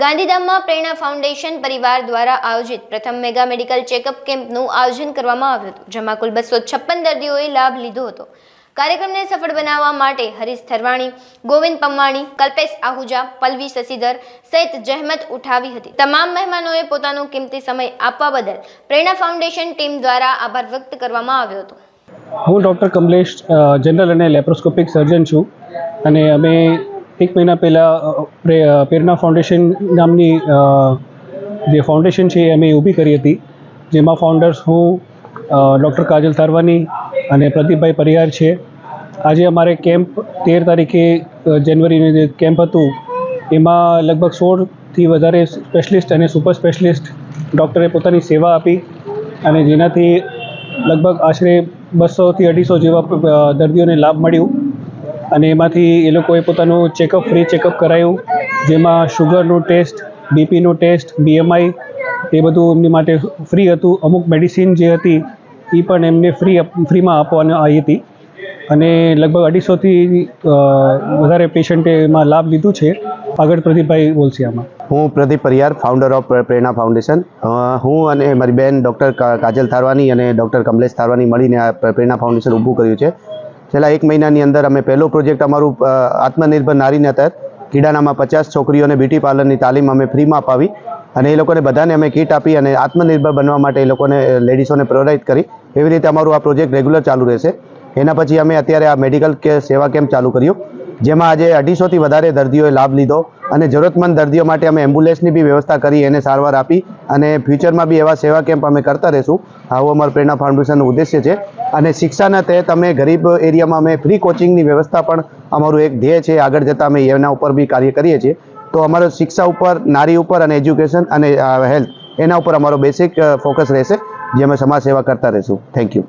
ગાંધીધામમાં પ્રેરણા ફાઉન્ડેશન પરિવાર દ્વારા આયોજિત પ્રથમ મેગા મેડિકલ ચેકઅપ કેમ્પનું આયોજન કરવામાં આવ્યું હતું, જેમાં કુલ બસો છપ્પન દર્દીઓએ લાભ લીધો હતો. કાર્યક્રમને સફળ બનાવવા માટે હરીશ થરવાણી, ગોવિંદ પમ્માણી કલ્પેશ આહુજા, પલ્વી શશીધર સહિત જહેમત ઉઠાવી હતી. તમામ મહેમાનોએ પોતાનો કિંમતી સમય આપવા બદલ પ્રેરણા ફાઉન્ડેશન ટીમ દ્વારા આભાર વ્યક્ત કરવામાં આવ્યો હતો. હું ડૉક્ટર કમલેશ જનરલ અને લેપ્રોસ્કોપિક સર્જન છું અને અમે એક મહિના પહેલાં પ્રેરણા ફાઉન્ડેશન નામની જે ફાઉન્ડેશન છે એ અમે ઊભી કરી હતી. જેમાં ફાઉન્ડર્સ હું ડૉક્ટર કાજલ તારવાની અને પ્રદીપભાઈ પરિહાર છે. આજે અમારે કેમ્પ તેર તારીખે જાન્યુઆરીનું જે કેમ્પ હતું, એમાં લગભગ સોળથી વધારે સ્પેશલિસ્ટ અને સુપર સ્પેશલિસ્ટ ડૉક્ટરે પોતાની સેવા આપી અને જેનાથી લગભગ આશરે બસોથી અઢીસો જેવા દર્દીઓને લાભ મળ્યું. અને એમાંથી એ લોકોએ પોતાનું ચેકઅપ ફ્રી ચેકઅપ કરાયું, જેમાં શુગરનું ટેસ્ટ બીપીનું ટેસ્ટ બીએમઆઈ એ બધું એમની માટે ફ્રી હતું. અમુક મેડિસિન જે હતી એ પણ એમને ફ્રી ફ્રીમાં આપવામાં આવી હતી. અને લગભગ અઢીસોથી વધારે પેશન્ટે એમાં લાભ લીધું છે, આગળ પ્રદીપભાઈ બોલશે આમાં હું Pradeep Pariyar founder of Prerana foundation હું અને મારી બેન ડૉક્ટર કાજલ થારવાની અને ડૉક્ટર કમલેશ થારવાની મળીને આ પ્રેરણા ફાઉન્ડેશન ઊભું કર્યું છે. છેલ્લા એક મહિનાની અંદર અમે પહેલો પ્રોજેક્ટ અમારું આત્મનિર્ભર નારીને તહેત કીડાનામાં પચાસ છોકરીઓને બ્યુટી પાર્લરની તાલીમ અમે ફ્રીમાં અપાવી અને એ લોકોને બધાને અમે કીટ આપી અને આત્મનિર્ભર બનવા માટે એ લોકોને લેડીઝોને પ્રેરિત કરી. એવી રીતે અમારું આ પ્રોજેક્ટ રેગ્યુલર ચાલુ રહેશે. એના પછી અમે અત્યારે આ મેડિકલ કે, સેવા કેમ્પ ચાલુ કર્યું, જેમાં આજે અઢીસોથી વધારે દર્દીઓએ લાભ લીધો અને જરૂરતમંદ દર્દીઓ માટે અમે એમ્બ્યુલન્સની બી વ્યવસ્થા કરી, એને સારવાર આપી અને ફ્યુચરમાં બી એવા સેવા કેમ્પ અમે કરતા રહીશું. આવો અમારું પ્રેરણા ફાઉન્ડેશનનો ઉદ્દેશ્ય છે. અને શિક્ષાના તે તમે ગરીબ એરિયામાં અમે ફ્રી કોચિંગની વ્યવસ્થા પણ અમારું એક ધ્યેય છે. આગળ જતાં અમે એના ઉપર બી કાર્ય કરીએ છીએ. તો અમારો શિક્ષા ઉપર, નારી ઉપર અને એજ્યુકેશન અને હેલ્થ એના ઉપર અમારો બેસિક ફોકસ રહેશે. જે અમે સમાજ સેવા કરતા રહીશું. Thank you